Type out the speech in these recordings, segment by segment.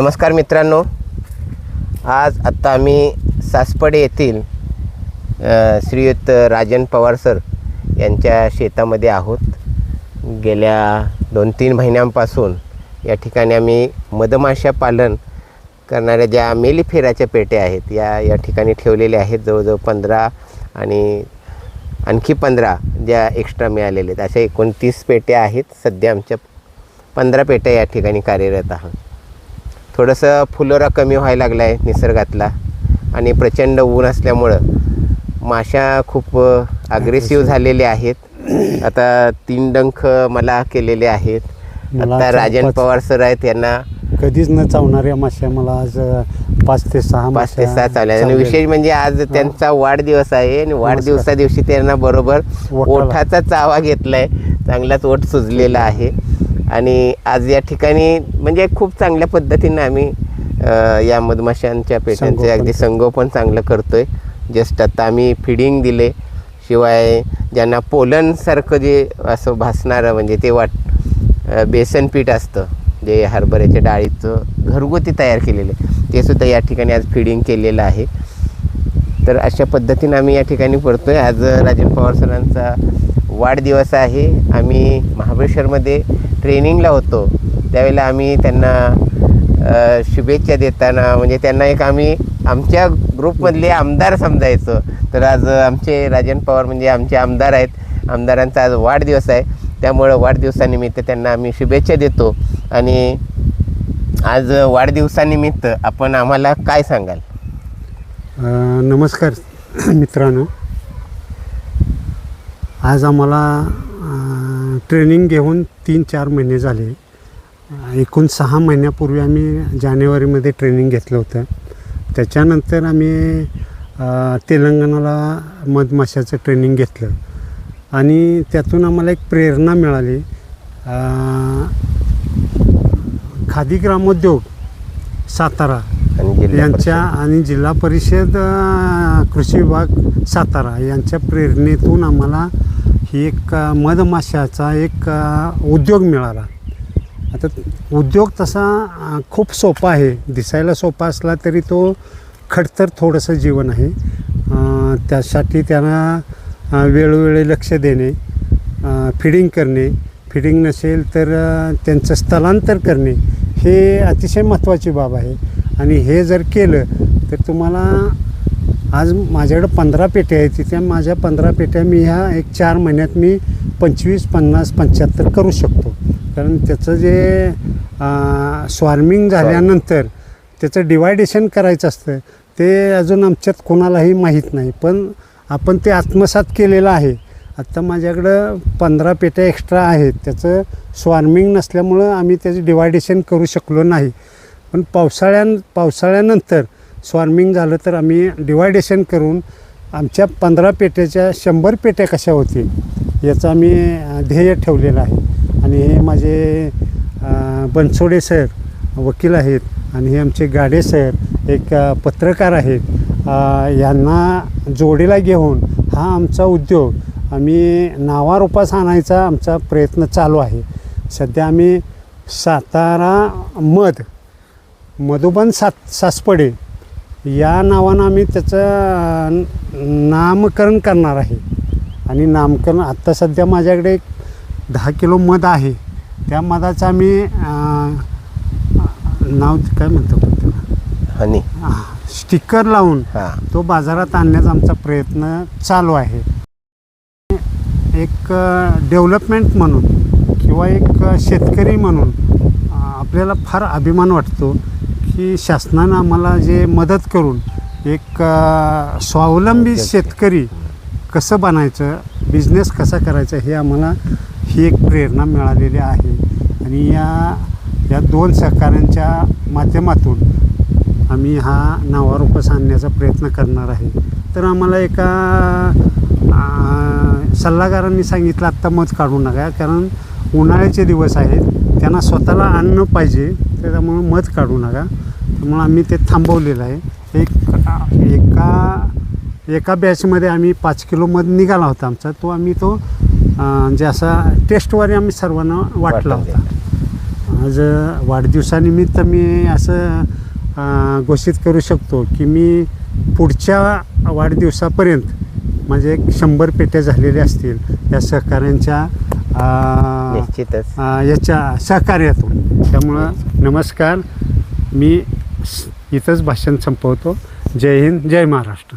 नमस्कार मित्रांनो. आज आत्ता आम्ही सासपडे येथील श्रीयुत राजन पवार सर यांच्या शेतामध्ये आहोत. गेल्या दोन तीन महिन्यांपासून या ठिकाणी आम्ही मधमाशा पालन करणाऱ्या ज्या मेलीफेराच्या पेट्या आहेत या या ठिकाणी ठेवलेल्या आहेत. जवळजवळ पंधरा आणि आणखी पंधरा ज्या एक्स्ट्रा मिळालेल्या आहेत. अशा एकोणतीस पेट्या आहेत. सध्या आमच्या पंधरा पेट्या या ठिकाणी कार्यरत आहोत. थोडंसं फुलोरा कमी व्हायला लागला आहे निसर्गातला आणि प्रचंड ऊन असल्यामुळं माशा खूप अग्रेसिव्ह झालेल्या आहेत. आता तीन डंख मला केलेले आहेत. आता राजन पवार सर आहेत यांना कधीच न चावणाऱ्या माश्या मला आज पाच ते सहा पाच ते सहा आहेत आणि चावल्या. विशेष म्हणजे आज त्यांचा वाढदिवस आहे आणि वाढदिवसा दिवशी त्यांना बरोबर. ओठाचा चावा घेतलाय. चांगलाच ओठ सुजलेला आहे. आणि आज या ठिकाणी म्हणजे खूप चांगल्या पद्धतीनं आम्ही या मधमाशांच्या पेट्यांचे अगदी संगोपन चांगलं करतोय. जस्ट आता आम्ही फिडिंग दिले. शिवाय ज्यांना पोलनसारखं जे असं भासणारं म्हणजे ते वाट बेसन पीठ असतं जे हरभऱ्याच्या डाळीचं घरगुती तयार केलेलं आहे ते सुद्धा या ठिकाणी आज फिडिंग केलेलं आहे. तर अशा पद्धतीनं आम्ही या ठिकाणी पडतो आहे आज राजन पवार सरांचा वाढदिवस आहे. आम्ही महाबळेश्वरमध्ये ट्रेनिंगला होतो. त्यावेळेला आम्ही त्यांना शुभेच्छा देताना म्हणजे त्यांना एक आम्ही आमच्या ग्रुपमधले आमदार समजायचो. तर आज आमचे राजन पवार म्हणजे आमचे आमदार आहेत. आमदारांचा आज वाढदिवस आहे. त्यामुळं वाढदिवसानिमित्त त्यांना आम्ही शुभेच्छा देतो. आणि आज वाढदिवसानिमित्त आपण आम्हाला काय सांगाल? नमस्कार मित्रांनो. आज आम्हाला ट्रेनिंग घेऊन तीन चार महिने झाले. एकूण सहा महिन्यापूर्वी आम्ही जानेवारीमध्ये ट्रेनिंग घेतलं होतं. त्याच्यानंतर आम्ही तेलंगणाला मधमाशाचं ट्रेनिंग घेतलं. आणि त्यातून आम्हाला एक प्रेरणा मिळाली. खादी ग्रामोद्योग सातारा यांच्या आणि जिल्हा परिषद कृषी विभाग सातारा यांच्या प्रेरणेतून आम्हाला ही एक मधमाशाचा एक उद्योग मिळाला. आता उद्योग तसा खूप सोपा आहे. दिसायला सोपा असला तरी तो खडतर थोडंसं जीवन आहे. त्यासाठी त्यांना वेळोवेळी लक्ष देणे फिडिंग करणे. फिडिंग नसेल तर त्यांचं स्थलांतर करणे हे अतिशय महत्त्वाची बाब आहे. आणि हे जर केलं तर तुम्हाला आज माझ्याकडं पंधरा पेट्या आहेत तिथे माझ्या पंधरा पेट्या मी ह्या एक चार महिन्यात मी पंचवीस पन्नास पंच्याहत्तर करू शकतो. कारण त्याचं जे स्वार्मिंग झाल्यानंतर त्याचं डिवायडेशन करायचं असतं. ते अजून आमच्यात कोणालाही माहीत नाही. पण आपण ते आत्मसात केलेलं आहे. आत्ता माझ्याकडं पंधरा पेट्या एक्स्ट्रा आहेत. त्याचं स्वार्मिंग नसल्यामुळं आम्ही त्याचं डिवायडेशन करू शकलो नाही. पण पावसाळ्या पावसाळ्यानंतर स्वार्मिंग झालं तर आम्ही डिवायडेशन करून आमच्या पंधरा पेट्याच्या शंभर पेट्या कशा होतील याचं आम्ही ध्येय ठेवलेलं आहे. आणि हे माझे बनसोडे सर वकील आहेत आणि हे आमचे गाडे सर एक पत्रकार आहेत यांना जोडीला घेऊन हा आमचा उद्योग आम्ही नावारूपास आणायचा आमचा प्रयत्न चालू आहे. सध्या आम्ही सातारा मध मधुबन सात सासपडे या नावानं आम्ही त्याचं नामकरण करणार आहे. आणि नामकरण आत्ता सध्या माझ्याकडे एक दहा किलो मध आहे. त्या मधाचं आम्ही नाव काय म्हणतो त्याला? हनी. स्टिकर लावून हां. तो बाजारात आणण्याचा आमचा प्रयत्न चालू आहे. एक डेव्हलपमेंट म्हणून किंवा एक शेतकरी म्हणून आपल्याला फार अभिमान वाटतो की शासनानं आम्हाला जे मदत करून एक स्वावलंबी शेतकरी कसं बनायचं बिझनेस कसा करायचा हे आम्हाला ही एक प्रेरणा मिळालेली आहे. आणि या या दोन सहकाऱ्यांच्या माध्यमातून आम्ही हा नावारूपास आणण्याचा प्रयत्न करणार आहे. तर आम्हाला एका सल्लागारांनी सांगितलं आत्ता मत काढू नका कारण उन्हाळ्याचे दिवस आहेत त्यांना स्वतःला अन्न पाहिजे त्याच्यामुळं मध काढू नका. त्यामुळं आम्ही ते थांबवलेलं आहे. एक एका एका बॅचमध्ये आम्ही पाच किलो मध निघाला होता आमचा. तो आम्ही तो म्हणजे असा टेस्टवारी आम्ही सर्वांना वाटला होता. आज वाढदिवसानिमित्त मी असं घोषित करू शकतो की मी पुढच्या वाढदिवसापर्यंत माझे एक शंभर पेट्या झालेल्या असतील या सहकाऱ्यांच्या याच्या सहकार्यातून. त्यामुळं नमस्कार. मी इथंच भाषण संपवतो. जय हिंद जय महाराष्ट्र.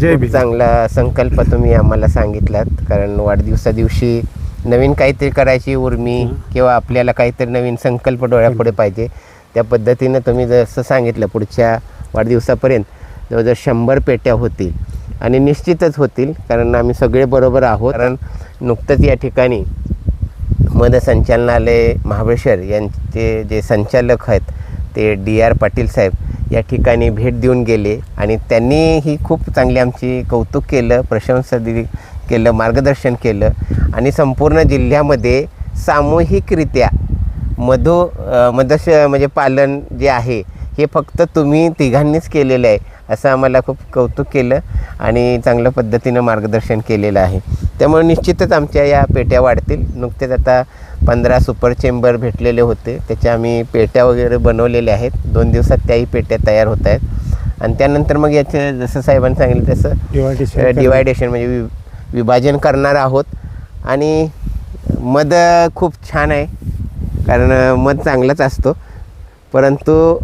जय खूप भीम. चांगला संकल्प तुम्ही आम्हाला सांगितलात. कारण वाढदिवसा दिवशी नवीन काहीतरी करायची उर्मी किंवा आपल्याला काहीतरी नवीन संकल्प डोळ्यापुढे पाहिजे. त्या पद्धतीनं तुम्ही जसं सांगितलं पुढच्या वाढदिवसापर्यंत जवळजवळ शंभर पेट्या होतील आणि निश्चितच होतील कारण आम्ही सगळे बरोबर आहोत. कारण नुकतंच या ठिकाणी मद संचालनालय महाबळेश्वर यांचे जे संचालक आहेत ते डी आर पाटील साहेब या ठिकाणी भेट देऊन गेले आणि त्यांनी ही खूप चांगली आमची कौतुक केलं प्रशंसा दिली केलं मार्गदर्शन केलं. आणि संपूर्ण जिल्ह्यामध्ये सामूहिकरित्या मधु मदश म्हणजे पालन जे आहे हे फक्त तुम्ही तिघांनीच केलेलं आहे असं आम्हाला खूप कौतुक केलं आणि चांगल्या पद्धतीनं मार्गदर्शन केलेलं आहे. त्यामुळे निश्चितच आमच्या या पेट्या वाढतील. नुकतेच आता पंधरा सुपर चेंबर भेटलेले होते. त्याच्या आम्ही पेट्या वगैरे बनवलेल्या आहेत. दोन दिवसात त्याही पेट्या तयार होत आहेत. आणि त्यानंतर मग याचे जसं साहेबांनी सांगितलं तसं डिवायडेशन म्हणजे वि विभाजन करणार आहोत. आणि मध खूप छान आहे. कारण मध चांगलाच असतो. परंतु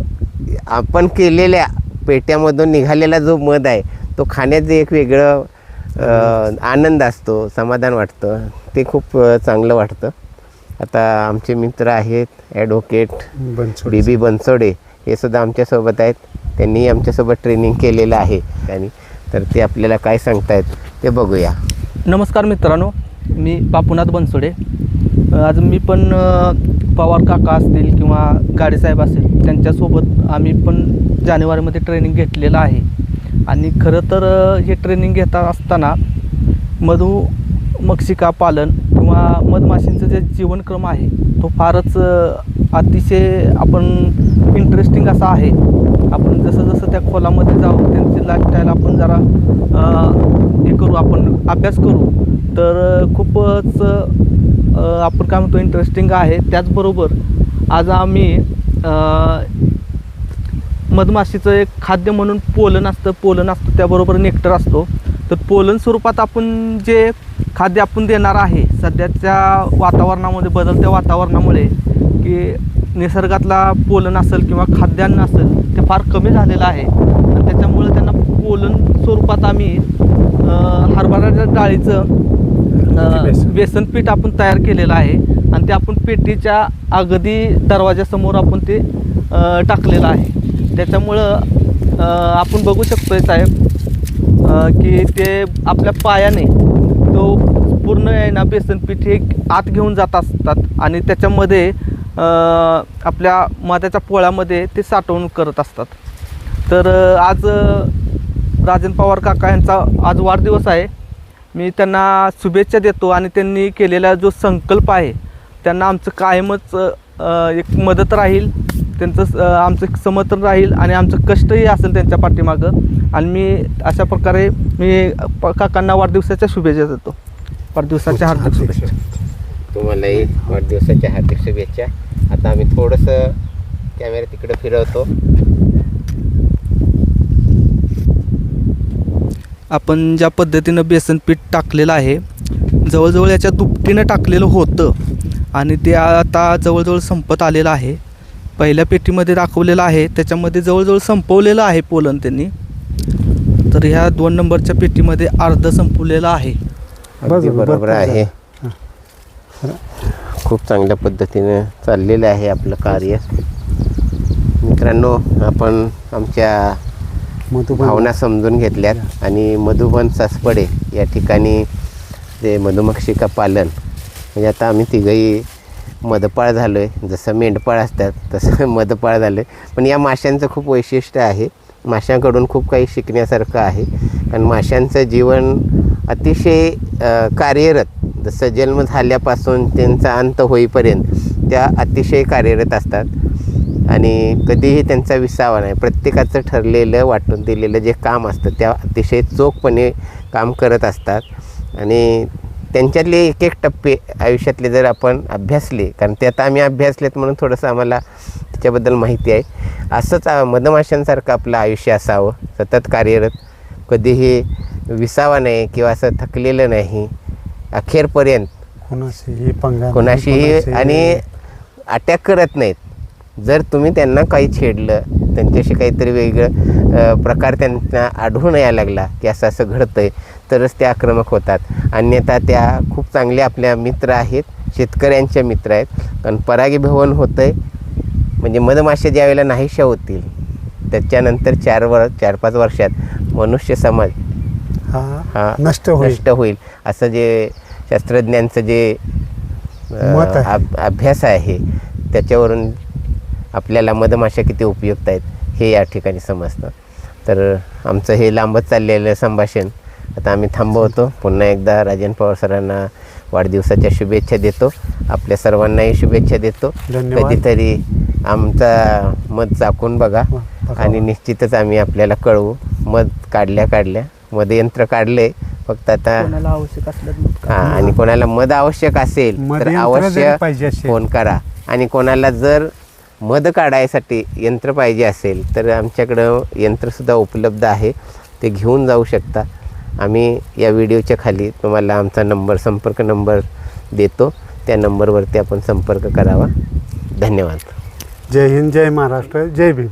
आपण केलेल्या पेट्यामधून निघालेला जो मध आहे तो खाण्याचं एक वेगळं आनंद असतो समाधान वाटतं. ते खूप चांगलं वाटतं. आता आमचे मित्र आहेत advocate Bansod. B B Bansode. हे सुद्धा आमच्यासोबत आहेत. त्यांनी आमच्यासोबत ट्रेनिंग केलेलं आहे. आणि तर ते आपल्याला काय सांगतायत ते बघूया. नमस्कार मित्रांनो. मी बापूनाथ बनसोडे. आज मी पण पवार काका असतील किंवा गाडेसाहेब असतील त्यांच्यासोबत आम्ही पण जानेवारीमध्ये ट्रेनिंग घेतलेलं आहे. आणि खरं तर हे ट्रेनिंग घेता असताना मधु मक्षिका पालन किंवा मधमाशींचं जे जीवनक्रम आहे तो फारच अतिशय आपण इंटरेस्टिंग असा आहे. आपण जसं जसं त्या खोलामध्ये जाऊ त्यांची लाईफस्टाईल आपण जरा हे करू आपण अभ्यास करू तर खूपच आपण काय म्हणतो इंटरेस्टिंग आहे. त्याचबरोबर आज आम्ही मधमाशीचं एक खाद्य म्हणून पोलन असतं पोलन असतं त्याबरोबर नेक्टर असतो. तर पोलन स्वरूपात आपण जे खाद्य आपण देणार आहे सध्याच्या वातावरणामध्ये बदलत्या वातावरणामुळे की निसर्गातला पोलन असेल किंवा खाद्यान्न असेल ते फार कमी झालेलं आहे. आणि त्याच्यामुळे त्यांना पोलन स्वरूपात आम्ही हरभऱ्याच्या डाळीचं बेसन. पीठ आपण तयार केलेलं आहे. आणि ते आपण पेटीच्या अगदी दरवाजासमोर आपण ते टाकलेलं आहे. त्याच्यामुळं आपण बघू शकतोय साहेब की ते आपल्या पायाने तो पूर्ण आहे ना बेसन पीठ हे आत घेऊन जात असतात आणि त्याच्यामध्ये आपल्या मात्याच्या पोळ्यामध्ये ते साठवणूक करत असतात. तर आज राजन पवार काका यांचा आज वाढदिवस आहे. मी त्यांना शुभेच्छा देतो आणि त्यांनी केलेला जो संकल्प आहे त्यांना आमचं कायमच एक मदत राहील. त्यांचं आमचं समर्थन राहील आणि आमचं कष्टही असेल त्यांच्या पाठीमागं. आणि मी अशा प्रकारे मी प- काकांना वाढदिवसाच्या शुभेच्छा देतो. वाढदिवसाच्या हार्दिक शुभेच्छा. तुम्हालाही वाढदिवसाच्या हार्दिक शुभेच्छा. आता आम्ही थोडंसं कॅमेरा तिकडे फिरवतो. आपण ज्या पद्धतीनं बेसन पीठ टाकलेलं आहे जवळजवळ याच्या दुपटीनं टाकलेलं होतं. आणि ते आता जवळजवळ संपत आलेलं आहे. पहिल्या पेटीमध्ये दाखवलेलं आहे. त्याच्यामध्ये जवळजवळ संपवलेलं आहे पोलन त्यांनी. तर ह्या दोन नंबरच्या पेटीमध्ये अर्ध संपवलेलं आहे. अगदी बरोबर, आहे. खूप चांगल्या पद्धतीने चाललेलं आहे आपलं कार्य. मित्रांनो आपण आमच्या मधुबन भावना समजून घेतल्यात आणि मधुबन सासपडे या ठिकाणी जे मधुमक्षिका पालन म्हणजे आता आम्ही तिघही मधपाळ झालो आहे जसं मेंढपाळ असतात तसं मधपाळ झालं आहे पण या माशांचं खूप वैशिष्ट्य आहे. माशांकडून खूप काही शिकण्यासारखं आहे. कारण माशांचं जीवन अतिशय कार्यरत जसं जन्म झाल्यापासून त्यांचा अंत होईपर्यंत त्या अतिशय कार्यरत असतात. आणि कधीही त्यांचा विसावा नाही. प्रत्येकाचं ठरलेलं वाटून दिलेलं जे काम असतं त्या अतिशय चोखपणे काम करत असतात. आणि त्यांच्यातले एक एक टप्पे आयुष्यातले जर आपण अभ्यासले कारण ते आता आम्ही अभ्यासलेत म्हणून थोडंसं आम्हाला त्याच्याबद्दल माहिती आहे. असंच मधमाशांसारखं आपलं आयुष्य असावं सतत कार्यरत कधीही विसावा नाही किंवा असं थकलेलं नाही अखेरपर्यंत कोणाशीही पंगा कोणाशीही कोणाशी- आणि अटॅक करत नाहीत. जर तुम्ही त्यांना काही छेडलं त्यांच्याशी काहीतरी वेगळं प्रकार त्यांना आढळून यायला लागला की असं असं घडतंय तरच ते आक्रमक होतात. अन्यथा त्या खूप चांगल्या आपल्या मित्र आहेत शेतकऱ्यांच्या मित्र आहेत. कारण परागीभवन होतं आहे म्हणजे मधमाशा ज्या वेळेला नाहीशा होतील त्याच्यानंतर चार वर चार पाच वर्षात मनुष्य समाज हा नष्ट नष्ट होईल. असं जे शास्त्रज्ञांचं जे अभ्यास आहे त्याच्यावरून आपल्याला मधमाशा किती उपयुक्त आहेत हे या ठिकाणी समजतं. तर आमचं हे लांबत चाललेलं संभाषण. आता आम्ही थांबवतो. पुन्हा एकदा राजन पवार सरांना वाढदिवसाच्या शुभेच्छा देतो. आपल्या सर्वांनाही शुभेच्छा देतो. कधीतरी आमचा मत चाकून बघा. वा, बघा. आणि निश्चितच आम्ही आपल्याला कळवू. मध काढल्या काढल्या. मध यंत्र काढले. फक्त आता आवश्यक हा. आणि कोणाला मध आवश्यक असेल मध तर अवश्य. फोन करा. आणि कोणाला जर मध काढायसाठी यंत्र पाहिजे असेल तर आमच्याकडं यंत्रसुद्धा उपलब्ध आहे. ते घेऊन जाऊ शकता. आम्ही या व्हिडिओच्या खाली तुम्हाला आमचा नंबर संपर्क नंबर देतो. त्या नंबरवरती आपण संपर्क करावा. धन्यवाद. जय हिंद जय महाराष्ट्र जय भीम.